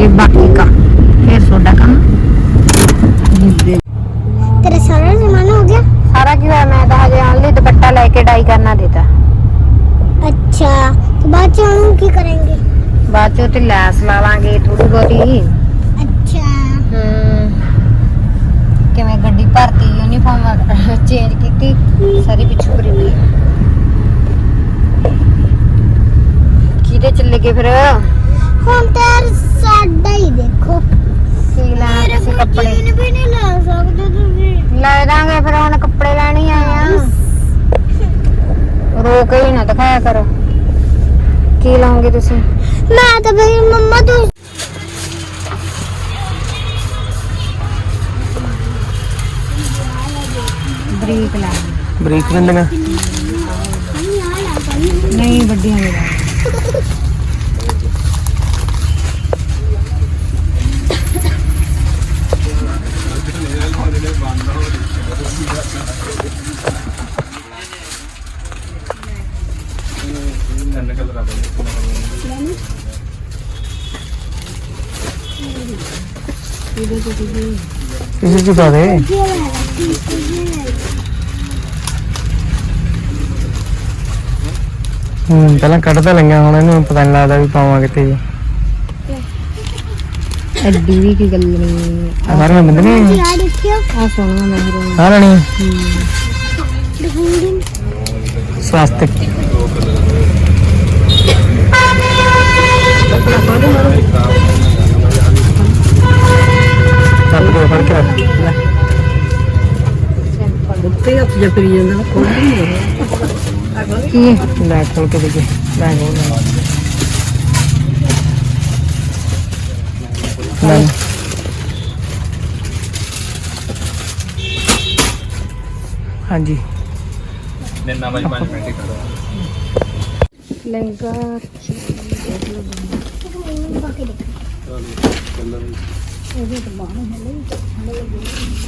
ये बाकी का फिर सोडा का तेरा सारा सामान हो गया सारा क्यों है मैं तो हजे ओनली दुपट्टा लेके डाई करना देता अच्छा तो बाद में हम की करेंगे ਬਾਅਦ ਚੋਂ ਤੇ ਲੈਸ ਲਾ ਲਾਂਗੇ ਥੋੜੀ ਬਹੁਤੀ अच्छा ਹਮ, ਕਿਵੇਂ ਗੱਡੀ ਭਰਤੀ ਯੂਨੀਫਾਰਮ ਚੇਂਜ ਕੀਤੀ ਸਾਰੀ ਪਿੱਛੋਂ ਕਰੀ ਹੋਈ ਕਿਹਦੇ ਚੱਲੇ ਗਏ ਫਿਰ हम तेर ਸਾਡਾ ਹੀ ਦੇਖੋ। ਸੀ ਕੱਪੜੇ? ਨਹੀਂ ਲੈ ਸਕਦੇ ਤੁਸੀਂ। ਲੈ ਦਾਂਗੇ ਫਿਰ ਹੁਣ ਕੱਪੜੇ ਲੈਣੇ ਆ। ਨਾ ਦਿਖਾਇਆ ਕਰੋ। ਕੀ ਲਾਉਂਗੇ ਤੁਸੀਂ? ਮੈਂ ਤਾਂ ਮੇਰੀ ਮੰਮਾ ਤੋਂ ਬਰੀਕ ਲਾ। ਬ੍ਰੇਕ ਰੰਦਣਾ ਨਹੀਂ ਵੱਡੀਆਂ ਨਹੀਂ ਕੀ ਬਾਰੇ ਹੂੰ ਪਹਿਲਾਂ ਕੱਢ ਤਾਂ ਲਈਆਂ ਹੁਣ ਇਹਨੂੰ ਪਤਾ ਨਹੀਂ ਲੱਗਦਾ ਵੀ ਪਾਵਾਂ ਕਿੱਥੇ ਜੀ। ਐਡੀ ਵੀ ਕੀ ਗੱਲ ਨਹੀਂ ਹਮਾਰੇ ਨਾਲ ਬੰਦਨੀ ਆ। ਦੇਖਿਓ। ਆ ਸੋਹਣਾ ਮਹਿਰੂਨ ਹਾਂ ਰਾਣੀ ਸਵਾਸਤਿਕ। ਚੱਲ ਕੇ ਫੜ ਕੇ ਰੱਖ। ਉੱਤੇ ਹੱਥ ਜਿਹਾ ਫਿਰੀ ਜਾਂਦਾ ਨਾ। ਖੋਲ ਨਹੀਂ ਕੀ ਲੈ ਖੋਲ ਕੇ ਦੇਖੇ ਲੈ ਖੋਲ ਲੈ ਲੈ ਹਾਂਜੀ। ਲਹਿੰਗਾ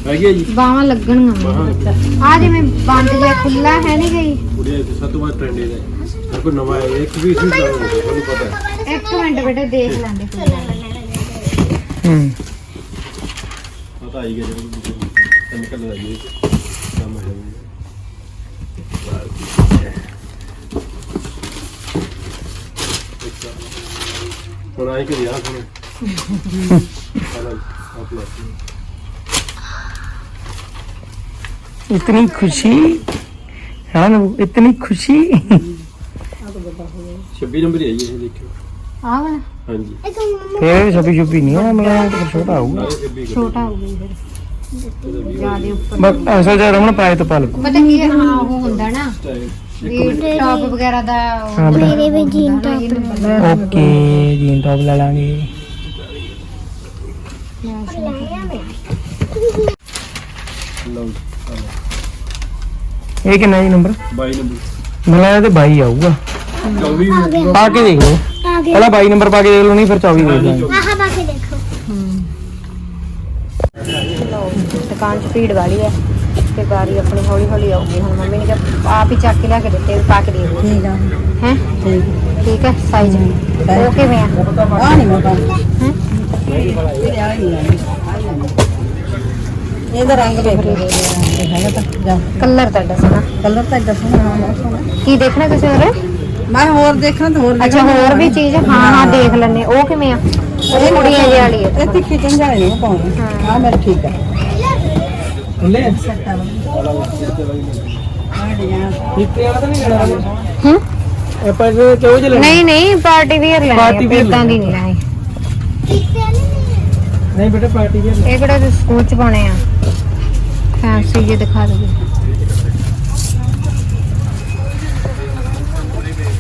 ਹੈਗੀ ਆ ਜੀ। ਬਾਹਾਂ ਲੱਗਣਗੀਆਂ ਆ ਜਿਵੇਂ ਬੰਦ ਜਿਹਾ ਖੁੱਲਾ ਹੈ ਨਹੀਂ ਗਈ ਕੁੜੀਆਂ ਇੱਥੇ ਸਭ ਤੋਂ ਵੱਧ ਟ੍ਰੈਂਡ ਇਹਦਾ ਹੈ ਸਭ ਕੋਈ ਨਵਾਂ ਹੈ ਇੱਕ ਵੀ ਸੀ ਤੁਹਾਨੂੰ ਪਤਾ ਹੈ। ਇੱਕ ਮਿੰਟ ਬੇਟੇ ਦੇਖ ਲੈਂਦੇ ਹੂੰ। ਪਤਾ ਆਈ ਗਿਆ ਜਦੋਂ ਕੈਮੀਕਲ ਲੱਗੀ ਕੰਮ ਹੈ ਹੁਣ ਆਈ ਕਿ ਯਾਰ ਹੁਣ। इतनी खुशी है ना इतनी खुशी 26 ਨੰਬਰ ਹੀ ਆਈ ਹੈ ਇਹ ਦੇਖਿਓ ਆ ਵਾਲਾ ਹਾਂਜੀ फिर छब्बी छुब्बी नहीं है मतलब तो छोटा होगा ਸਾਰੇ 26 ਛੋਟਾ ਹੋ ਗਿਆ ਫਿਰ ਜਿਆਦੇ ਉੱਪਰ बस ऐसा जा रहा पाए तो पाल ਪਤਾ ਕੀ ਹੈ ਹਾਂ ਉਹ ਹੁੰਦਾ ਨਾ ਸਟਾਈਲ ਵੀ ਟੌਪ ਵਗੈਰਾ ਦਾ ਉਹ हाँ बेटा मेरे भी जीन टॉप ਇਹਨੂੰ ओके जीन टॉप ਇਹ ਕਿੰਨਾ ਜੀ ਨੰਬਰ 22 ਨੰਬਰ। ਮੈਨੂੰ ਤੇ 22 ਆਊਗਾ। 24 ਪਾ ਕੇ ਦੇਖ। ਪਹਿਲਾਂ 22 ਨੰਬਰ ਪਾ ਕੇ ਦੇਖ ਲਓ ਨਹੀਂ ਫਿਰ 24 ਦੇਖ ਲਾਂਗੇ। ਆਹ ਪਾ ਕੇ ਦੇਖੋ। ਲਓ ਦੁਕਾਨ 'ਚ ਭੀੜ ਵਾਲੀ ਹੈ। ਤੇ ਬਾਰੀ ਆਪਣੀ ਹੌਲੀ ਹੌਲੀ ਆਉਗੀ ਹੁਣ ਮੰਮੀ ਨੇ ਜਦ ਆਪ ਹੀ ਚੱਕ ਕੇ ਲਿਆ ਕੇ ਦਿੱਤੇ ਪਾ ਕੇ ਦੇ ਦਿਓ। ਠੀਕ ਆ। ਹੈ? ਠੀਕ ਹੈ ਸਾਈਜ਼ ਉਹ ਕਿਵੇਂ ਆ? ਆ ਨਹੀਂ ਮੋਟਾ ਹੈ? ਇਹ ਆ ਨਹੀਂ। ਇਹਦਾ ਰੰਗ ਦੇਖ ਲਓ। ਹੈਗਾ ਤਾਂ ਜਾ ਕਲਰ ਤੁਹਾਡਾ ਸੋਹਣਾ ਕਲਰ ਤਾਂ ਇਦਾਂ ਸੋਹਣਾ ਹਾਂ ਬਹੁਤ ਸੋਹਣਾ ਕੀ ਦੇਖਣਾ ਕਿਸੇ ਹੋਰ? ਮੈਂ ਹੋਰ ਦੇਖਣਾ ਤਾਂ ਹੋਰ ਅੱਛਾ ਹੋਰ ਵੀ ਚੀਜ਼ ਹਾਂ ਹਾਂ ਦੇਖ ਲੈਣੇ ਉਹ ਕਿਵੇਂ ਆ? ਇਹ ਕੁੜੀਆਂ ਜਿਹੀ ਵਾਲੀ ਹੈ ਇਹ ਤਿੱਖੀ ਚੰਗਾ ਨਹੀਂ ਪਾਉਣੀ ਹਾਂ। ਮੇਰੇ ਹਾਂ? ਆਪਾਂ ਇਹ ਕਿਉਂ ਜਲੇ ਨਹੀਂ ਨਹੀਂ ਪਾਰਟੀ ਵੀ ਲੈਣੀ ਪਾਰਟੀ ਵੇਅਰ ਤਾਂ ਦੀ ਨਹੀਂ ਲੈਣੀ। ਨਹੀਂ ਬੇਟਾ ਪਾਰਟੀ ਵੇਅਰ ਇਹ ਕਿਹੜਾ ਸਕੂਲ ਚ ਪਾਉਣੇ ਆ? ਫੈਂਸੀ ਜੇ ਦਿਖਾ ਦੋ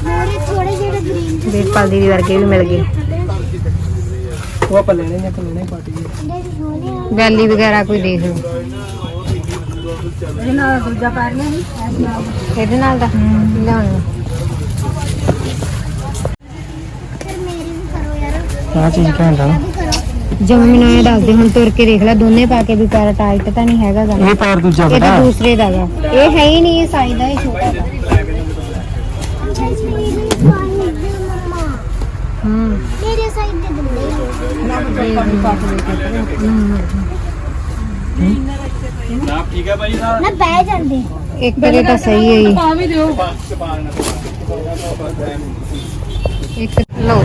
थोड़े थोड़े जेड़े ग्रीन ਦੇਖਪਾਲ ਦੀਦੀ ਵਰਗੇ ਵੀ ਮਿਲ ਗਏ वो अपन लेने हैं अपन लेने पार्टी के ਵੈਲੀ ਵਗੈਰਾ ਕੋਈ ਦੇਖ ਲਓ ਇਹਦੇ ਨਾਲ ਦੂਜਾ ਪਾ ਲਿਆ ਸੀ ਇਹਦੇ ਨਾਲ ਦਾ ਲਿਆਉਣ फिर मेरी भी करो ਜਿਵੇਂ ਮੈਨੂੰ ਇਹ ਦੱਸਦੇ ਹੁਣ ਤੁਰ ਕੇ ਦੇਖ ਲੈ ਦੋਨੇ ਪਾ ਕੇ ਵੀ ਪੈਰ ਟਾਈਟ ਤਾਂ ਨਹੀਂ ਹੈਗਾ ਗਾ। ਇਹ ਪੈਰ ਦੂਜਾ ਇਹ ਦੂਸਰੇ ਦਾ ਗਾ ਇਹ ਹੈ ਹੀ ਨਹੀਂ ਇਹ ਸਾਈ ਦਾ ਇਹ ਛੋਟਾ ਹੈ। ਨਾ ਬਹਿ ਜਾਂਦੇ। ਇੱਕ ਵਾਰੀ ਤਾਂ ਸਹੀ ਹੈ ਇੱਕ ਲੋ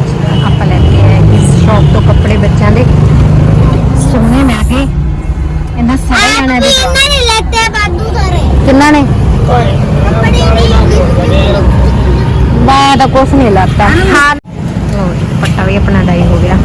ਆਪਾਂ ਲੈ ਕੇ ਇਸ ਸ਼ੌਪ ਤੋਂ ਕੱਪੜੇ। ਬੱਚਿਆਂ ਦੇ। ਸੋਹਣੇ ਮੈਂ ਕੇ ਇਹਨਾਂ ਸਾਰੇ ਜਾਣਿਆਂ ਦੇ ਇਹਨਾਂ ਨੇ ਲੈਤੇ ਬਾਦੂ ਸਾਰੇ। ਕਿੰਨਾ ਨੇ? ਮੈਂ ਤਾਂ ਕੁਛ ਨਹੀਂ ਲੱਗਦਾ ਹਾਂ ਲੋ ਜੀ ਪੱਟਾ ਵੀ ਆਪਣਾ ਡਾਈ ਹੋ ਗਿਆ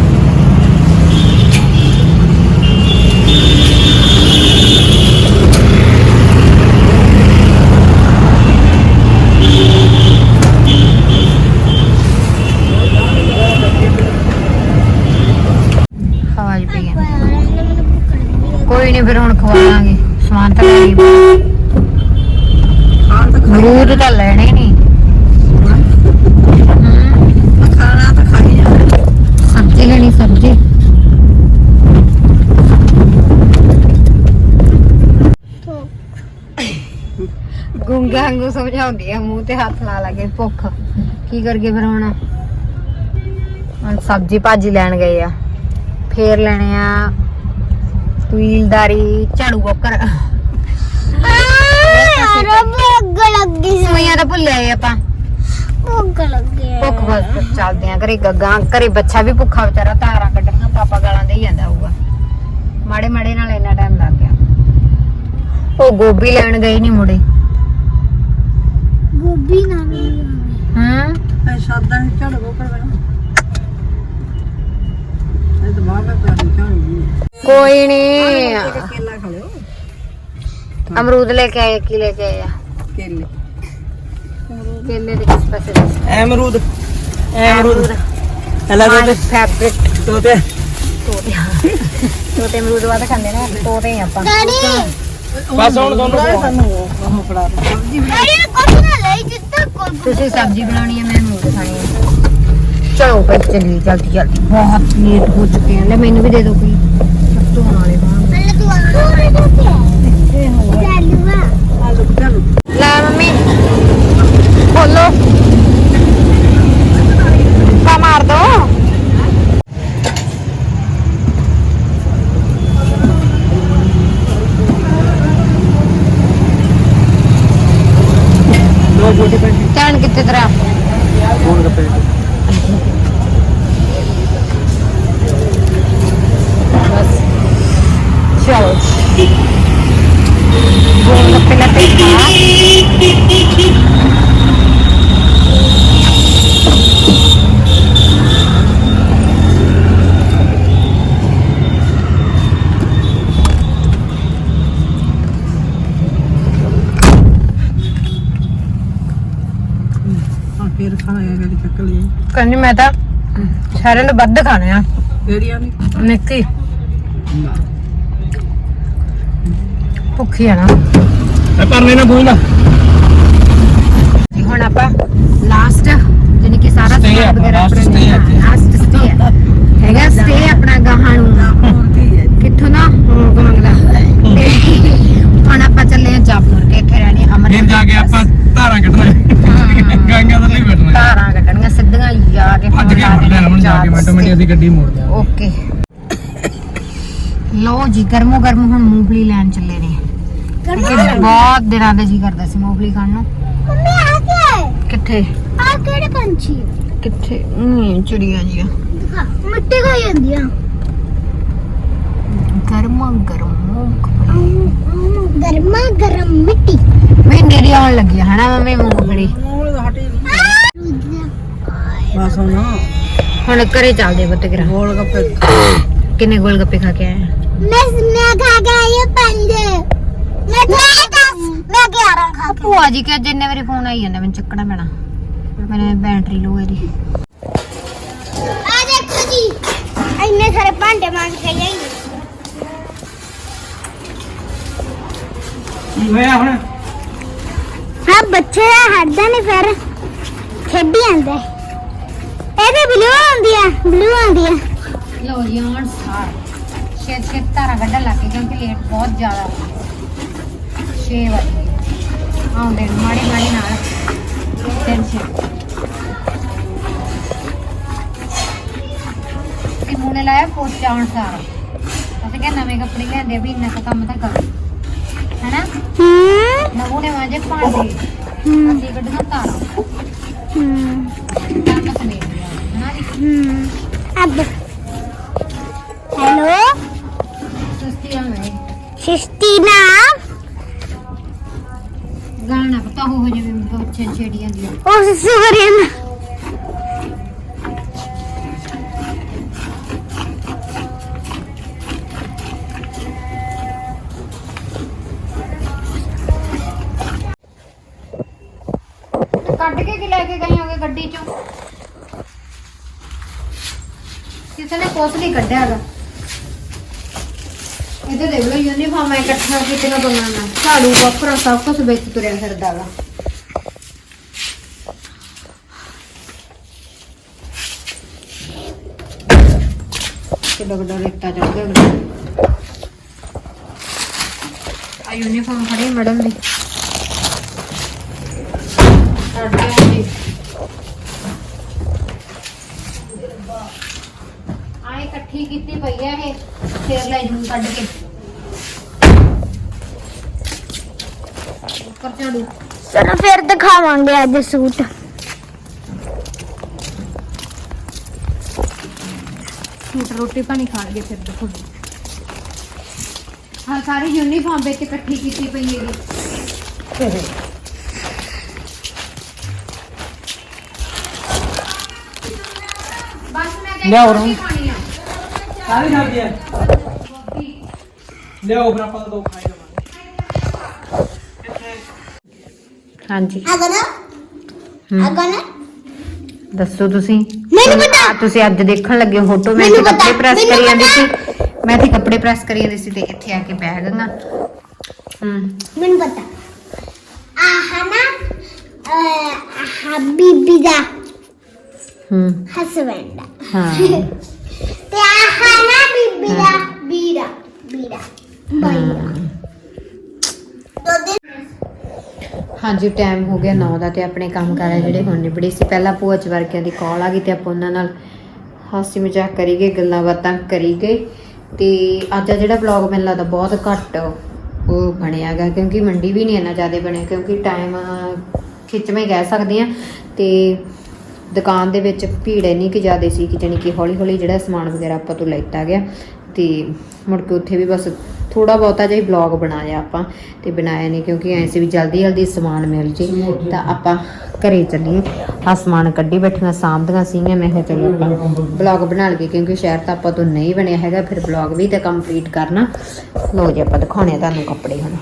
ਹਵਾ ਜੀ ਪਈ ਹੈ ਕੋਈ ਨਹੀਂ ਫਿਰ ਹੁਣ ਖਵਾਵਾਂਗੇ ਸਮਾਨ ਤਾਂ ਲੈ ਹੀ ਅਮਰੂਦ ਤਾਂ ਲੈਣੇ ਨਹੀਂ। ਖਾਣਾ ਤਾਂ ਖਾਈ ਜਾ ਸਬਜ਼ੀ ਲੈਣੀ ਸਬਜ਼ੀ। ਗੁੰਗਾ ਵਾਂਗੂ ਸਮਝਾਉਂਦੀ ਆ ਮੂੰਹ ਤੇ ਹੱਥ ਲਾ ਲਾਗੇ ਭੁੱਖ। ਕੀ ਕਰਗੇ ਫਿਰ ਹੁਣ? ਹੁਣ ਸਬਜ਼ੀ ਭਾਜੀ ਲੈਣ ਗਏ ਆ। ਫੇਰ ਲੈਣੇ ਆ ਤਵੀਲਦਾਰੀ ਝਾੜੂ ਬੋਕਰ ਰੱਬ ਅੱਗ ਲੱਗੀ ਸੀ। ਸੂਈਆਂ ਤਾਂ ਭੁੱਲੇ ਆਏ ਆਪਾਂ। ਭੁੱਖ ਲੱਗੀ ਭੁੱਖ ਬਸ ਚੱਲਦੇ ਆ ਘਰੇ ਗੱਗਾ ਘਰੇ ਬੱਚਾ ਵੀ ਭੁੱਖਾ ਵਿਚਾਰਾ ਤਾਰਾਂ ਕੱਢਣਾ ਪਾਪਾ ਗਾਲਾਂ ਦੇ ਹੀ ਜਾਂਦਾ ਹੋਊਗਾ। ਮਾੜੇ ਮਾੜੇ ਨਾਲ ਇੰਨਾ ਟਾਈਮ ਲੱਗ ਗਿਆ। ਉਹ ਗੋਭੀ ਲੈਣ ਗਏ ਨਹੀਂ ਮੁੜੇ। ਗੋਭੀ ਨਾ ਮਿਲੀ ਹੂੰ? ਐ ਸਾਦਾ ਨਹੀਂ ਝੜ ਕੋ ਕਰ ਬਣਾ ਇਹ ਤਾਂ ਬਾਹਰ ਦਾ ਝਾੜੂ ਕੋਈ ਨਹੀਂ ਕੇਲਾ ਖਾ ਲਿਓ। ਅਮਰੂਦ ਲੈ ਕੇ ਆਏ ਕੀ ਲੈ ਕੇ ਆਏ ਆ? ਕੇਲੇ। ਕੇਲੇ ਦੇ ਕਿਸ ਪਾਸੇ ਦੱਸ ਐਮਰੂਦ ਐਮਰੂਦ ਹਲਾ ਮਾਈ ਫੇਵਰਿਟ ਤੋਤੇ। ਤੋਤੇ ਤੋਤੇ ਅਮਰੂਦ ਵਾਦਾ ਖਾਂਦੇ ਨੇ ਤੋਤੇ ਆਪਾਂ। ਡੈਡੀ। ਬਸ ਹੁਣ ਦੋਨੋਂ ਸਾਨੂੰ ਉਹ ਫੜਾ ਦੇ ਸਬਜ਼ੀ ਡੈਡੀ ਨੇ ਕੁਝ ਨਾ ਲਈ ਜਿੱਦਾਂ ਕੋਈ ਤੁਸੀਂ ਸਬਜ਼ੀ ਬਣਾਉਣੀ ਹੈ ਮੈਂ ਅਮਰੂਦ ਖਾਣੀ ਹੈ। ਚਲੋ ਭਾਈ ਜਲਦੀ ਜਲਦੀ। ਬਹੁਤ ਲੇਟ ਹੋ ਚੁੱਕੇ ਲੈ ਮੈਨੂੰ ਵੀ ਦੇ ਦਿਓ ਕੋਈ। ਧੋਣ ਵਾਲੇ ਬਾਹਰ। ਮੱਲੇ ਤੂੰ ਆ ਰਹੇ ਤੇ ਚੱਲੂਆ ਆਲੂ ਝਾੜੂ ਲੈ ਮੰਮੀ ਖੋਲੋ ਕਾ ਮਾਰ ਦੋ ਦੋ ਛੋਟੇ ਪੈਂਟ ਧਿਆਨ ਕਿੱਥੇ ਤੇਰਾ ਫੋਨ ਕੱਪੇ ਬਸ ਚਲੋ ਗੋਲ ਗੱਪੇ ਲੱਪੇ ਖਾ ਹਾਂ ਫੇਰ ਖਾਣਾ ਹੈ ਜਿਹੜੀ ਚੱਕ ਲਈ ਕਹਿੰਦੀ ਮੈਂ ਤਾਂ ਸਾਰਿਆਂ ਤੋਂ ਵੱਧ ਖਾਣੇ ਆ। ਕਿਹੜੀਆਂ ਨੇ? ਨਿੱਕੀ। ਭੁੱਖੀ ਆ ਨਾ। ਐ ਪਰਨੇ ਨਾ ਬੋਲ ਹੁਣ ਆਪਾਂ ਲਾਸਟ ਜਾਨੀ ਕਿ ਸਾਰਾ ਆਪਣਾ, ਵਗੈਰਾ ਇੱਥੇ। ਲਾਸਟ ਸਟੇ ਹੈਗਾ ਸਟੇ ਆਪਣਾ ਗਾਹਾਂ ਨੂੰ। ਕਿੱਥੋਂ ਨਾ ਮੰਗਦਾ। ਹੁਣ ਆਪਾਂ ਚੱਲੇ ਆ ਜਾਪੁਰ ਕੇ ਇੱਥੇ ਰਹਿਣੀ ਅਮਰ ਜਾ ਕੇ ਆਪਾਂ ਧਾਰਾਂ ਕੱਢਣਾ ਗਾਂਗਾ ਦਾ ਨਹੀਂ ਧਾਰਾਂ ਕੱਢਣੀਆਂ ਸਿੱਧੀਆਂ ਜਾ ਕੇ ਭੱਜ ਕੇ ਫੜ ਲੈਣਾ ਹੁਣ ਜਾ ਕੇ ਮਿੰਟੋ ਮਿੰਟ ਅਸੀਂ ਗੱਡੀ ਮੋੜ ਦਿਆਂਗੇ। ਓਕੇ। ਲੋ ਜੀ ਗਰਮੋ ਗਰਮ ਹੁਣ ਮੂੰਗਫਲੀ ਲੈਣ ਚੱਲੇ ਨੇ। ਕਿਉਂਕਿ ਬਹੁਤ ਦਿਨਾਂ ਦੇ ਜੀ ਕਰਦਾ ਸੀ ਮੂੰਗਫਲੀ ਖਾਣ ਨੂੰ। ਮੰਮੀ ਆ ਕੇ ਕਿੱਥੇ? ਆ ਕਿਹੜੇ ਪੰਛੀ? ਆ? ਕਿੱਥੇ? ਹੂੰ ਚਿੜੀਆਂ ਜੀਆਂ। ਦਿਖਾ ਮਿੱਟੀ ਖਾਈ ਜਾਂਦੀਆਂ ਗਰਮਾ ਗਰਮ ਮੂੰਗਫਲੀ। ਗਰਮਾ ਗਰਮ ਮਿੱਟੀ। ਮਹੀਨੇ ਦੀ ਆਉਣ ਲੱਗੀ ਹਨਾ ਮੰਮੀ ਮੂੰਗਫਲੀ? ਮੂਲ ਦਾ ਹਟੇ ਨਹੀਂ ਬਸ ਹੁਣ ਹੁਣ ਘਰੇ ਚੱਲਦੇ ਪੁੱਤ ਗਰਾ ਗੋਲ ਗੱਪੇ ਕਿੰਨੇ ਗੋਲ ਗੱਪੇ ਖਾ ਕੇ ਆਏ ਆ? ਮੈਂ ਮੈਂ ਖਾ ਗਿਆ ਇਹ ਪੰਜ। ਮੈਂ ਦਸ। ਮੈਂ 11 ਖਾ ਕੇ ਭੂਆ ਜੀ ਕਿ ਜਿੰਨੇ ਵਾਰੀ ਫੋਨ ਆਈ ਜਾਂਦਾ ਮੈਨੂੰ ਚੱਕਣਾ ਪੈਣਾ। ਮੇਰੇ ਬੈਟਰੀ ਲੋ ਇਹਦੀ ਆ ਦੇਖੋ ਜੀ। ਇੰਨੇ ਸਾਰੇ ਭਾਂਡੇ ਮੰਗ ਕੇ ਜਾਈ ਕੀ ਹੋਇਆ ਹੁਣ। ਹਾਂ ਬੱਚੇ ਦਾ ਹੱਡਦਾ ਨੇ ਫਿਰ। ਖੇਡੀ ਜਾਂਦਾ। ਬਲੂ ਆਉਂਦੀ ਆ ਬਲੂ ਆਉਂਦੀ ਆ। ਲੋ ਜੀ ਹੁਣ ਸਾਰ। ਛੇਤ ਛੇਤ ਤਾਰਾ ਕੱਢਣ ਲੱਗ ਗਏ ਕਿਉਂਕਿ ਲੇਟ ਬਹੁਤ ਜ਼ਿਆਦਾ। ਹੋ 6 ਵਜੇ ਆਉਂਦੇ ਨੂੰ ਮਾੜੀ ਮਾੜੀ ਨਾਲ। ਟੈਨਸ਼ਨ ਸਿੰਮੂ ਨੇ ਲਾਇਆ ਪੋਚਾ ਹੁਣ ਸਾਰਾ। ਅਸੀਂ ਕਿਹਾ ਨਵੇਂ ਕੱਪੜੇ ਲਿਆਂਦੇ ਆ ਵੀ ਇੰਨਾ ਕੰਮ ਤਾਂ ਕਰ। ਹੈਨਾ? ਨਵੂ ਨੇ ਵਾਂਝੇ ਭਾਂਡੇ ਹੂੰ। ਅਸੀਂ ਕੱਢਣਾ ਤਾਰਾਂ ਹੂੰ। ਅਬ ਹੈਲੋ ਸੁਸਤੀ ਆ ਮੈਂ ਸਿਸਟੀਨਾ ਗਾਣਾ ਪਤਾ ਹੋ ਜਾਵੇ ਬਹੁਤ ਛੇੜੀ ਜਾਂਦੀ ਆ ਉਸ ਸੁਵਰਨ ਕੁਛ ਨਹੀਂ ਕੱਢਿਆ ਹੈਗਾ ਇਹਦੇ ਦੇਖ ਲਓ ਯੂਨੀਫਾਰਮ ਹੈ ਕੀਤੀਆਂ ਦੋਨਾਂ ਨਾਲ ਝਾੜੂ ਬੱਕਰਾ ਸਭ ਕੁਝ ਵਿੱਚ ਤੁਰਿਆ ਫਿਰਦਾ ਵਾ ਕਿੱਡਾ ਕਿੱਡਾ ਰੇਤਾ ਚੜ ਗਿਆ ਉਹਦੇ। ਆ ਯੂਨੀਫਾਰਮ ਖੜੀ ਮੈਡਮ ਦੀ। ਸਾਡੇ ਇਕੱਠੀ ਕੀਤੀ ਪਈ ਆ ਇਹ। ਫੇਰ ਲੈ ਜੂੰ ਕੱਢ ਕੇ ਉੱਪਰ ਝਾੜੂ। ਚਲੋ ਫਿਰ ਦਿਖਾਵਾਂਗੇ ਅੱਜ ਸੂਟ। ਸੂਟ ਰੋਟੀ ਪਾਣੀ ਖਾਣਗੇ ਫਿਰ ਦੇਖੋ। ਹਾਂ ਸਾਰੀ ਯੂਨੀਫਾਰਮ ਵਿੱਚ ਇਕੱਠੀ ਕੀਤੀ ਪਈ ਹੈਗੀ। ਬਸ ਮੈਂ ਲਿਆਓ ਰੋਟੀ। ਖਾਣੀ ਆ ਸਾਰੀ ਸਬਜ਼ੀ ਹੈ ਲਿਆਓ ਫਿਰ ਆਪਾਂ ਦੋ ਖਾਈ ਹਾਂਜੀ। ਅਗਨਾ ਅਗਨਾ ਦੱਸੋ ਤੁਸੀਂ। ਮੈਨੂੰ ਪਤਾ। ਆ ਤੁਸੀਂ ਅੱਜ ਦੇਖਣ ਲੱਗੇ ਹੋ ਫੋਟੋ। ਮੈਂ ਮੈਨੂੰ ਇੱਥੇ ਕੱਪੜੇ ਪਤਾ, ਪ੍ਰੈਸ ਮੈਨੂੰ ਕਰੀ ਜਾਂਦੀ। ਸੀ। ਮੈਂ ਇੱਥੇ ਕੱਪੜੇ ਪ੍ਰੈਸ ਕਰੀ ਜਾਂਦੀ ਸੀ ਤੇ ਇੱਥੇ ਆ ਕੇ ਬਹਿ ਗਈਆਂ ਹੂੰ। ਮੈਨੂੰ ਪਤਾ। ਆਹ ਨਾ ਆਹ ਬੀਬੀ ਦਾ ਹੂੰ। ਹਸਬੈਂਡ ਹਾਂ। ਤੇ ਆਹ ਨਾ ਬੀਬੀ ਦਾ ਵੀਰਾ ਵੀਰਾ ਬਾਈ ਦਾ ਦੋ ਦਿਨ ਹਾਂਜੀ ਟਾਈਮ ਹੋ ਗਿਆ 9 ਦਾ ਤੇ ਆਪਣੇ ਕੰਮ ਕਾਰ ਜਿਹੜੇ ਹੁਣ ਨਿਬੜੇ ਸੀ। ਪਹਿਲਾਂ ਭੂਆ ਚ ਵਰਗਿਆਂ ਦੀ ਕਾਲ ਆ ਗਈ ਤੇ ਆਪਾਂ ਉਹਨਾਂ ਨਾਲ ਹਾਸੀ ਮਜ਼ਾਕ ਕਰੀ ਗਏ ਗੱਲਾਂ ਬਾਤਾਂ ਕਰੀ ਗਏ ਤੇ ਅੱਜ ਦਾ ਜਿਹੜਾ ਵਲੌਗ ਮੈਨੂੰ ਲੱਗਦਾ ਬਹੁਤ ਘੱਟ ਉਹ ਬਣਿਆਗਾ ਕਿਉਂਕਿ ਮੰਡੀ ਵੀ ਨਹੀਂ ਇੰਨਾ ਜ਼ਿਆਦਾ ਬਣਿਆ ਕਿਉਂਕਿ ਟਾਈਮ ਖਿੱਚਵੇਂ ਕਹਿ ਸਕਦੇ ਆ ਤੇ ਦੁਕਾਨ ਦੇ ਵਿੱਚ ਭੀੜ ਇੰਨੀ ਕਿ ਜ਼ਿਆਦਾ ਸੀ ਕਿ ਜਾਣੀ ਕਿ ਹੌਲੀ ਹੌਲੀ ਜਿਹੜਾ ਸਮਾਨ ਵਗੈਰਾ ਆਪਾਂ ਤੋਂ ਲੈਤਾ ਗਿਆ ਤੇ ਮੁੜ ਕੇ ਉੱਥੇ ਵੀ ਬਸ ਥੋੜਾ ਬਹੁਤਾ ਜਿਹਾ ਵਲੌਗ ਬਣਾਇਆ ਆਪਾਂ ਤੇ ਬਣਾਇਆ ਨਹੀਂ ਕਿਉਂਕਿ ਐਸੇ ਵੀ ਜਲਦੀ ਜਲਦੀ ਸਮਾਨ ਮਿਲ ਜੇ ਤਾਂ ਆਪਾਂ ਘਰੇ ਚੱਲੀਏ। ਆ ਸਮਾਨ ਕੱਢੀ ਬੈਠੀਆਂ ਸਾਂਭਦੀਆਂ ਸੀਗੀਆਂ, ਮੈਂ ਕਿਹਾ ਚਲੋ ਆਪਾਂ ਵਲੌਗ ਬਣਾ ਲਈਏ ਕਿਉਂਕਿ ਸ਼ਹਿਰ ਤਾਂ ਆਪਾਂ ਤੋਂ ਨਹੀਂ ਬਣਿਆ ਹੈਗਾ, ਫਿਰ ਵਲੌਗ ਵੀ ਤਾਂ ਕੰਪਲੀਟ ਕਰਨਾ। ਲਓ ਜੀ ਆਪਾਂ ਦਿਖਾਉਣੇ ਤੁਹਾਨੂੰ ਕੱਪੜੇ ਹੁਣ।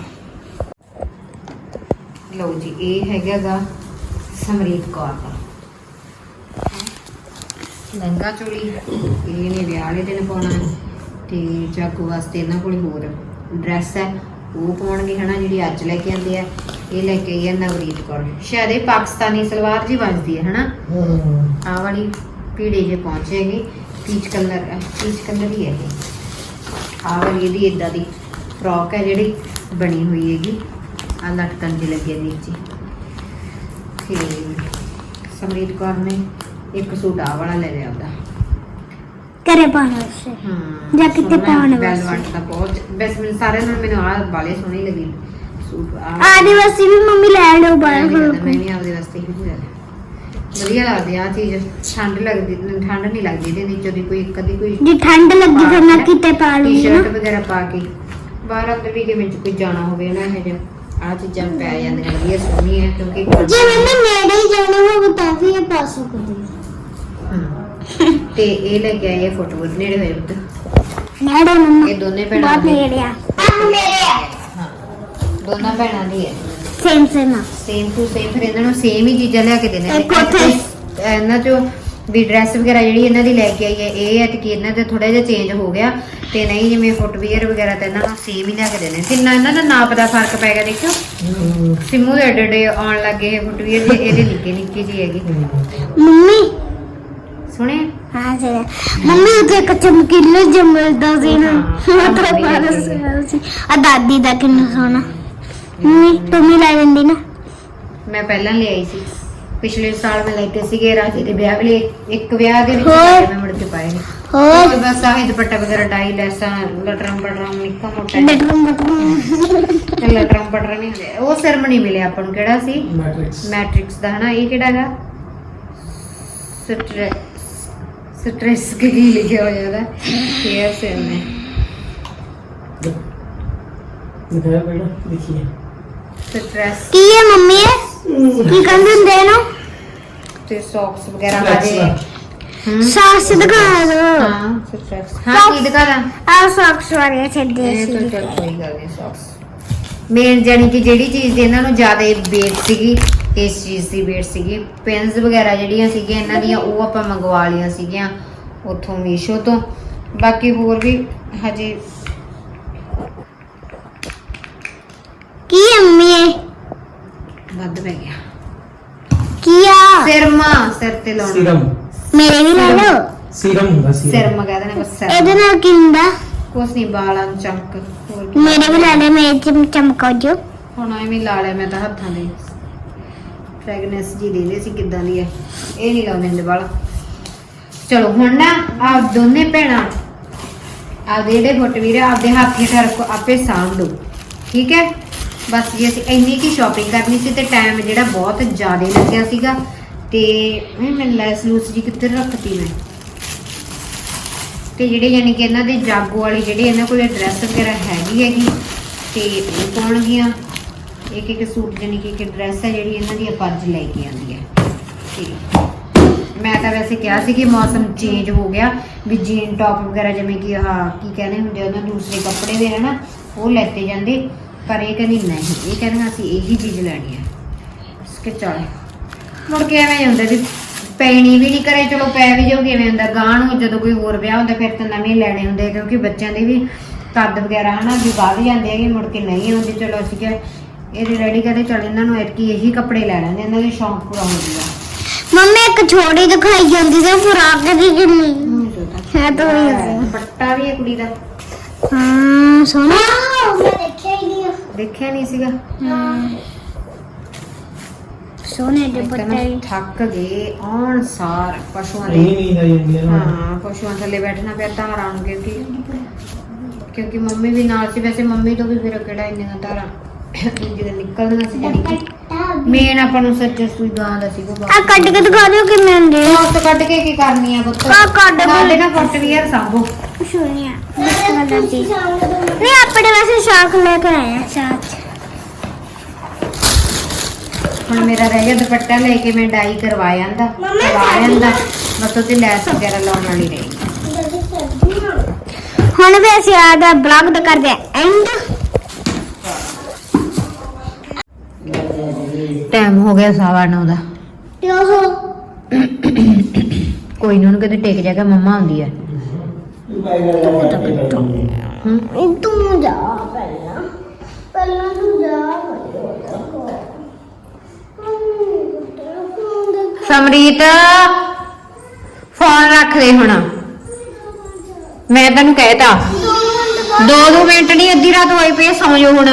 ਲਓ ਜੀ, ਇਹ ਹੈਗਾਗਾ ਸਮਰੀਤ ਕੌਰ ਦਾ। ਲਹਿੰਗਾ ਚੋਲੀ ਇਹ ਨੇ ਵਿਆਹ ਵਾਲੇ ਦਿਨ ਪਾਉਣਾ ਤੇ ਜਾਗੋ ਵਾਸਤੇ ਇਹਨਾਂ ਕੋਲ ਹੋਰ ਡਰੈਸ ਹੈ ਉਹ ਪਾਉਣਗੇ ਹਨਾ ਜਿਹੜੀ ਅੱਜ ਲੈ ਕੇ ਆਂਦੇ ਆ। ਇਹ ਲੈ ਕੇ ਆਈ ਹੈ ਨਵਰੀਤ ਕੌਰ। ਸ਼ਾਇਦ ਇਹ ਪਾਕਿਸਤਾਨੀ ਸਲਵਾਰ ਜੀ ਵੱਜਦੀ ਹੈ ਹਨਾ? ਆਹ ਵਾਲੀ ਪੀੜੇ ਜੇ ਪਹੁੰਚੇਗੀ ਪੀਚ ਕਲਰ ਪੀਚ ਕਲਰ ਹੀ ਹੈ ਇਹ। ਆਹ ਵਾਲੀ ਇਹਦੀ ਇਦਾਂ ਦੀ ਫਰੋਕ ਹੈ ਜਿਹੜੀ ਬਣੀ ਹੋਈ ਹੈਗੀ। ਆ ਲਟਕਣ ਦੀ ਲੱਗੀ ਹੈ ਨੀਚੇ। ਤੇ ਸਮਰੀਤ ਕੌਰ ਨੇ ਇੱਕ ਸੂਟ ਆਹ ਵਾਲਾ ਲੈ ਲਿਆ ਉਹਦਾ। ਕਰੇ ਪਾਣਾ ਉਸੇ। ਹਾਂ ਜਾਂ ਕਿਤੇ ਪਾਉਣ ਵਾਸਤੇ। ਦਾ ਬਹੁਤ ਬਸ ਮੈਨੂੰ ਸਾਰਿਆਂ ਨਾਲ ਮੈਨੂੰ ਆਹ ਵਾਲੇ ਸੋਹਣੇ ਲੱਗੇ। ਸੂਟ ਆ ਆਦੀਵਾਸੀ ਵੀ ਮੰਮੀ ਲੈ ਲਓ ਬਾਹਰ ਮੈਂ ਨਹੀਂ ਆਪਦੇ ਵਾਸਤੇ ਹੀ ਲੈ ਲਿਆ ਵਧੀਆ ਲੱਗਦੀ ਆ ਚੀਜ਼। ਠੰਡ ਲੱਗਦੀ ਠੰਡ ਨਹੀਂ ਲੱਗਦੀ ਇਹਦੇ ਨੀਚੋਂ ਦੀ ਕੋਈ ਕਦੀ ਕੋਈ ਜੇ ਠੰਡ ਲੱਗੀ ਫਿਰ ਮੈਂ ਕਿਤੇ ਪਾ ਲੂੰਗੀ ਟੀ-ਸ਼ਰਟ ਨਾ ਵਗੈਰਾ ਪਾ ਕੇ। ਬਾਹਰ ਅੰਦਰ ਵੀ ਵਿੱਚ ਕੋਈ ਜਾਣਾ ਹੋਵੇ ਨਾ ਇਹ ਜਿਹਾ। ਆ ਚੀਜ਼ਾਂ ਪੈ ਜਾਂਦੀਆਂ ਵਧੀਆ ਸੋਹਣੀ ਹੈ ਕਿਉਂਕਿ ਜੇ ਮੈਂ ਨੇੜੇ ਹੀ ਜਾਣਾ ਹੋਵੇ ਤਾਂ ਵੀ ਇਹ ਪਾ ਸਕਦੀ ਹਾਂ। ਤੇ ਇਹ ਲੈ ਕੇ ਆਏ ਫੋਟੋ ਨੇੜੇ ਹੋਏ ਪੁੱਤ। ਨੇੜੇ ਮੰਮਾ ਇਹ ਦੋਨੇ ਭੈਣਾਂ ਬਹੁਤ ਦੀ। ਨੇੜੇ ਆ। ਆਹ ਮੇਰੇ ਹਾਂ ਦੋਨਾਂ ਭੈਣਾਂ ਦੀ ਹੈ। ਸੇਮ ਸੇਮ ਆ। ਸੇਮ ਟੂ ਸੇਮ ਫਿਰ ਇਹਨਾਂ ਨੂੰ ਸੇਮ ਹੀ ਚੀਜ਼ਾਂ ਲਿਆ ਕੇ ਦੇਣੇ ਨੇ। ਇੱਕ ਉੱਥੇ- ਇਹਨਾਂ ਚੋਂ ਵੀ ਡਰੈਸ ਵਗੈਰਾ ਜਿਹੜੀ ਇਹਨਾਂ ਦੀ ਲੈ ਕੇ ਆਈ ਹੈ ਇਹ ਹੈ ਕਿ ਇਹਨਾਂ ਤੇ ਥੋੜਾ ਜਿਹਾ ਚੇਂਜ ਹੋ ਗਿਆ ਤੇ ਨਹੀਂ ਜਿਵੇਂ ਫੁੱਟਵੀਅਰ ਵਗੈਰਾ ਤੇ ਇਹਨਾਂ ਨੂੰ ਸੇਮ ਹੀ ਲਿਆ ਕੇ ਦੇਣੇ। ਕਿੰਨਾ ਇਹਨਾਂ ਦਾ ਨਾਪ ਦਾ ਫ਼ਰਕ ਪੈ ਗਿਆ ਦੇਖਿਓ। ਸਿੰਮੂ ਦੇ ਏਡੇ ਏਡੇ ਆਉਣ ਲੱਗੇ ਫੁੱਟਵੀਅਰ ਜੇ ਇਹਦੇ ਨਿੱਕੇ ਨਿੱਕੇ ਜੀ ਹੈਗੀ। ਮੰਮੀ। ਸੁਣੇ ਹਾਂ ਜੀ ਮੰਮੀ ਉੱਥੇ ਇੱਕ ਚਮਕੀਲਾ ਜਿਹਾ ਮਿਲਦਾ ਸੀ ਨਾ ਉਹ ਤਾਂ ਬੜਾ ਸੀ। ਆ ਦਾਦੀ ਦਾ ਕਿੰਨਾ ਸੋਹਣਾ। ਮੰਮੀ ਤੂੰ ਵੀ ਲੈ ਲੈਂਦੀ ਨਾ। ਮੈਂ ਪਹਿਲਾਂ ਲਿਆਈ ਸੀ। ਪਿਛਲੇ ਸਾਲ ਮੈਂ ਲੈ ਕੇ ਸੀਗੇ ਰਾਜੇ ਦੇ ਵਿਆਹ ਵੇਲੇ ਇੱਕ ਵਿਆਹ ਦੇ ਵਿੱਚ ਹੋਰ? ਮੈਂ ਮੁੜ ਕੇ ਪਾਏ ਨੇ। ਹੋਰ? ਹੋਰ ਬਸ ਆਹੀ ਦੁਪੱਟਾ ਵਗੈਰਾ ਡਾਈ ਲੈਸਾਂ ਲਟਰਮ ਬਟਰਮ ਨਿੱਕਾ ਮੋਟਾ ਤੇ ਲਟਰਮ ਬਟਰਮ ਨਹੀਂ ਹੁੰਦੇ। ਉਹ ਸਿਰਮ ਨਹੀਂ ਮਿਲਿਆ ਆਪਾਂ ਨੂੰ ਕਿਹੜਾ ਸੀ? ਮੈਟ੍ਰਿਕਸ ਮੈਟ੍ਰਿਕਸ ਦਾ ਹਨਾ? ਇਹ ਕਿਹੜਾ ਹੈਗਾ? ਸਟ੍ਰੈਸ ਸਟ੍ਰੈਸ ਕੀ ਲਿਖਿਆ ਹੋਇਆ ਉਹਦਾ? ਫੇਅਰ ਸਿਰਮ ਹੈ। ਦਿਖਾਇਆ ਪਹਿਲਾਂ ਦੇਖੀਏ। ਸਟ੍ਰੈਸ। ਕੀ ਹੈ ਮੰਮੀ ਇਹ? ਕੀ ਕਹਿੰਦੇ ਹੁੰਦੇ ਇਹਨੂੰ? ਤੇ ਸੌਕਸ ਵਗੈਰਾ Flex ਵਾਲੇ। ਦਾ। ਹਮ। ਸਾਸ ਦਿਖਾ ਦੋ। ਹਾਂ ਸਟ੍ਰੈਸ ਹਾਂ ਕੀ ਦਿਖਾਦਾ ਆ ਸੌਕਸ ਵਾਲੇ ਛੱਡੇ ਇਹ ਤਾਂ ਸੀ। ਚੱਲ ਕੋਈ ਗੱਲ ਨਹੀਂ ਸੌਕਸ ਮੇਨ ਜਾਨੀ ਕਿ ਜਿਹੜੀ ਚੀਜ਼ ਦੀ ਇਹਨਾਂ ਨੂੰ ਜ਼ਿਆਦਾ ਵੇਟ ਸੀਗੀ ਇਸ ਚੀਜ਼ ਦੀ ਵੇਟ ਸੀਗੀ ਪੈਨਸ ਵਗੈਰਾ ਜਿਹੜੀਆਂ ਸੀਗੀਆਂ ਇਹਨਾਂ ਦੀਆਂ ਉਹ ਆਪਾਂ ਮੰਗਵਾ ਲਈਆਂ ਸੀਗੀਆਂ ਉੱਥੋਂ ਮੀਸ਼ੋ ਤੋਂ। ਬਾਕੀ ਹੋਰ ਵੀ ਹਜੇ ਵੱਧ ਪੈ ਗਿਆ। ਕੀ ਆ? ਸਿਰਮਾ ਸਿਰ ਤੇ ਲਾਉਣਾ। ਸੀਰਮ। ਮੇਰੇ ਵੀ ਲੈ ਲਓ। ਸੀਰਮ ਹੁੰਦਾ ਸੀਰਮ। ਸਿਰਮਾ ਕਹਿੰਦੇ ਨੇ ਬਸ ਇਹਦੇ ਨਾਲ ਕੀ ਹੁੰਦਾ? ਕੁਛ ਨਹੀਂ ਬਾਲਾਂ ਨੂੰ ਚਮਕ ਹੋਰ ਕੀ। ਮੇਰੇ ਵੀ ਲੈ ਲੈ ਮੇਰੇ ਚਮ ਚਮਕਾ ਜੋ। ਹੁਣ ਐਵੇਂ ਹੀ ਲਾ ਲਿਆ ਮੈਂ ਤਾਂ ਹੱਥਾਂ ਦੇ। ਫ੍ਰੈਗਨੈਂਸ ਜੀ ਦੇ ਦੇ ਸੀ ਕਿੱਦਾਂ ਦੀ ਹੈ। ਇਹ ਨਹੀਂ ਲਾਉਂਦੇ ਹੁੰਦੇ ਵਾਲਾ। ਚਲੋ ਹੁਣ ਨਾ ਆ ਦੋਨੇ ਭੈਣਾਂ ਆਪਦੇ ਜਿਹੜੇ ਫੁੱਟ ਵੀਰ ਆ, ਆਪਦੇ ਹੱਥ ਰੱਖੋ ਆਪੇ ਸਾਂਭ ਲਓ। ਠੀਕ ਹੈ? ਬਸ ਜੀ, ਅਸੀਂ ਇੰਨੀ ਕੀ ਸ਼ਾਪਿੰਗ ਕਰਨੀ ਸੀ ਤੇ ਟਾਈਮ ਜਿਹੜਾ ਬਹੁਤ ਜ਼ਿਆਦਾ ਲੱਗਿਆ ਸੀਗਾ ਤੇ ਇਹ ਮੈਂ ਲੈਸ ਲੂਸ ਜੀ ਕਿੱਧਰ ਰੱਖਤੀ ਮੈਂ? ਤੇ ਜਿਹੜੇ ਯਾਨੀ ਕਿ ਇਹਨਾਂ ਦੇ ਜਾਗੋ ਵਾਲੀ ਜਿਹੜੇ ਇਹਨਾਂ ਕੋਲ ਡਰੈਸ ਵਗੈਰਾ ਹੈਗੀ ਹੈਗੀ ਤੇ ਉਹ ਪਾਉਣਗੀਆਂ ਇੱਕ ਇੱਕ ਸੂਟ ਯਾਨੀ ਕਿ ਇੱਕ ਡਰੈਸ ਹੈ ਜਿਹੜੀ ਇਹਨਾਂ ਦੀ ਆਪਾਂ ਅੱਜ ਲੈ ਕੇ ਆਂਦੀ ਹੈ। ਤੇ ਮੈਂ ਤਾਂ ਵੈਸੇ ਕਿਹਾ ਸੀ ਕਿ ਮੌਸਮ ਚੇਂਜ ਹੋ ਗਿਆ ਵੀ ਜੀਨ ਟੌਪ ਵਗੈਰਾ ਜਿਵੇਂ ਕਿ ਆਹ ਕੀ ਕਹਿੰਦੇ ਹੁੰਦੇ ਆ, ਉਹਨਾਂ ਦੂਸਰੇ ਕੱਪੜੇ ਦੇ ਹਨਾ, ਉਹ ਲੈਤੇ ਜਾਂਦੇ। ਪਰ ਇਹ ਕਹਿੰਦੀ ਨਹੀਂ ਇਹ ਕਹਿੰਦੇ ਅਸੀਂ ਇਹੀ ਚੀਜ਼ ਲੈਣੀ ਹੈ। ਇਸਕੇ ਚੱਲ। ਮੁੜ ਕੇ ਐਵੇਂ ਹੁੰਦਾ ਵੀ ਪੈਣੀ ਵੀ ਨਹੀਂ ਕਰੇ ਚਲੋ ਪੈ ਵੀ ਜਾਊਗੀ ਐਵੇਂ ਹੁੰਦਾ ਗਾਂ ਨੂੰ ਜਦੋਂ ਕੋਈ ਹੋਰ ਵਿਆਹ ਹੁੰਦਾ ਫਿਰ ਤਾਂ ਨਵੇਂ ਲੈਣੇ ਹੁੰਦੇ ਕਿਉਂਕਿ ਬੱਚਿਆਂ ਦੇ ਵੀ ਕੱਦ ਵਗੈਰਾ ਹਨਾ ਵੀ ਵੱਧ ਜਾਂਦੇ ਹੈਗੇ ਮੁੜ ਕੇ ਨਹੀਂ ਆਉਂਦੇ ਚਲੋ ਅਸੀਂ ਕਿਹਾ ਇਹਦੇ ਰੈਡੀ ਕਰਦੇ ਚਲ ਇਹਨਾਂ ਨੂੰ ਐਤਕੀ ਇਹੀ ਕੱਪੜੇ ਲੈ ਲੈਂਦੇ ਇਹਨਾਂ ਦੇ ਸ਼ੌਂਕ ਪੂਰਾ ਹੋ ਜਾਊਗਾ ਮੰਮੀ ਇੱਕ ਛੋਟੀ ਦਿਖਾਈ ਜਾਂਦੀ ਤੇ ਫਰਾਕ ਦੀ ਕਿੰਨੀ। ਹੈ ਤਾਂ। ਦੁਪੱਟਾ ਵੀ ਹੈ ਕੁੜੀ ਦਾ। ਹਾਂ ਸੋਹਣਾ। ਦੇਖਿਆ ਨਹੀਂ ਨਹੀਂ ਸੀਗਾ ਸੋਹਣੇ ਇੱਕ ਦੁਪੱਟੇ ਨਾ ਥੱਕ ਗਏ ਆਉਣ ਸਾਰ ਪਸ਼ੂਆਂ ਨਹੀਂ ਦੇ ਨਹੀਂ ਆਈ ਜਾਂਦੀ ਹੈ ਹਾਂ ਪਸ਼ੂਆਂ ਥੱਲੇ ਬੈਠਣਾ ਪਿਆ ਧਾਰਾਂ ਨੂੰ ਕਿਉਂਕਿ ਕਿਉਂਕਿ ਮੰਮੀ ਵੀ ਨਾਲ ਸੀ ਵੈਸੇ ਮੰਮੀ ਤੋਂ ਵੀ ਫਿਰ ਕਿਹੜਾ ਇੰਨੀਆਂ ਧਾਰਾਂ ਜਦੋਂ ਨਿਕਲਦੀਆਂ ਸੀ ਜਿਹੜੀ ਕਿ ਮੇਨ ਆਪਾਂ ਨੂੰ ਸੱਚੇ ਸੂਈ ਗਾਂ ਦਾ ਸੀ ਉਹ ਆ ਕੱਢ ਕੇ ਦਿਖਾ ਦਿਓ ਕਿਵੇਂ ਹੁੰਦੇ ਆ। ਉਸ ਕੱਢ ਕੇ ਕੀ ਕਰਨੀ ਆ ਪੁੱਤ? ਆਹ ਕੱਢ ਕੇ। ਸਾਡੇ ਨਾ ਫੁੱਟਵੀਅਰ ਸਾਂਭੋ। ਸੋਹਣੀਆਂ ਬਿਸਕੁਟ ਦਾ ਚੀਜ਼ ਨਹੀਂ ਆਪਣੇ ਵਾਸਤੇ ਸ਼ੌਕ ਲੈ ਕੇ ਆਏ ਆ ਸਾਥ ਹੁਣ ਮੇਰਾ ਰਹਿ ਗਿਆ ਦੁਪੱਟਾ ਲੈ ਕੇ ਮੈਂ ਡਾਈ ਕਰਵਾ ਜਾਂਦਾ ਕਰਵਾ ਜਾਂਦਾ ਬਸ ਉਹ ਤੇ ਲੈਸ ਵਗੈਰਾ ਲਾਉਣ ਵਾਲੀ ਰਹੀ। ਹੁਣ ਵੀ ਅਸੀਂ ਆ ਦਾ ਬਲੌਗ ਦਾ ਕਰਦੇ ਐਂਡ। ਟਾਈਮ ਹੋ ਗਿਆ ਸਵਾ ਨੌ ਦਾ। ਤੇ ਉਹ ਕੋਈ ਨੂੰ ਕਦੇ ਟਿਕ ਜਾਗਾ ਮੰਮਾ ਆਉਂਦੀ ਹੈ ਹੂੰ ਤੂੰ ਜਾ ਪਹਿਲਾਂ। ਪਹਿਲਾਂ ਤੂੰ ਜਾ ਸਮਰੀਤ ਫੋਨ ਰੱਖ ਦੇ ਹੁਣ। ਮੈਂ ਤੈਨੂੰ ਕਹਿਤਾ। ਦੋ ਦੋ ਮਿੰਟ ਨਹੀਂ ਅੱਧੀ ਰਾਤ ਹੋਈ ਪਈ ਸੌਂ ਜਾ ਹੁਣ।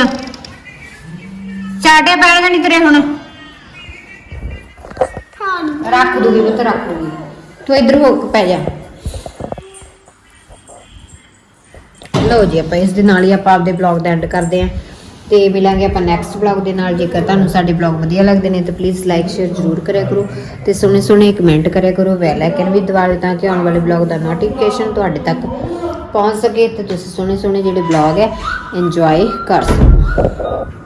ਚਾਟੇ ਪੈਣ ਨਹੀਂ ਤੇਰੇ ਹੁਣ? ਰੱਖ ਦੂਗੀ ਪੁੱਤ ਰੱਖ ਦੂਗੀ। ਤੂੰ ਇੱਧਰ ਹੋ ਕੇ ਪੈ ਜਾ। ਲਓ ਜੀ ਆਪਾਂ ਇਸ ਦੇ ਨਾਲ ਹੀ ਆਪਾਂ ਆਪਦੇ ਬਲੌਗ ਦਾ ਐਂਡ ਕਰਦੇ ਆਂ ਤੇ ਮਿਲਾਂਗੇ ਆਪਾਂ ਨੈਕਸਟ ਬਲੌਗ ਦੇ ਨਾਲ। ਜੇਕਰ ਤੁਹਾਨੂੰ ਸਾਡੇ ਬਲੌਗ ਵਧੀਆ ਲੱਗਦੇ ਨੇ ਤਾਂ ਪਲੀਜ਼ ਲਾਈਕ ਸ਼ੇਅਰ ਜ਼ਰੂਰ ਕਰਿਆ ਕਰੋ। ਤੇ ਸੋਹਣੇ ਸੋਹਣੇ ਕਮੈਂਟ ਕਰਿਆ ਕਰੋ। ਬੈਲ ਆਈਕਨ ਵੀ ਦਬਾ ਦਿਓ ਤਾਂ ਕਿ ਆਉਣ ਵਾਲੇ ਬਲੌਗ ਦਾ ਨੋਟੀਫਿਕੇਸ਼ਨ ਤੁਹਾਡੇ ਤੱਕ ਪਹੁੰਚ ਸਕੇ। ਤੇ ਤੁਸੀਂ ਸੋਹਣੇ ਸੋਹਣੇ ਜਿਹੜੇ ਬਲੌਗ ਹੈ ਇੰਜੋਏ ਕਰ ਸਕੋ।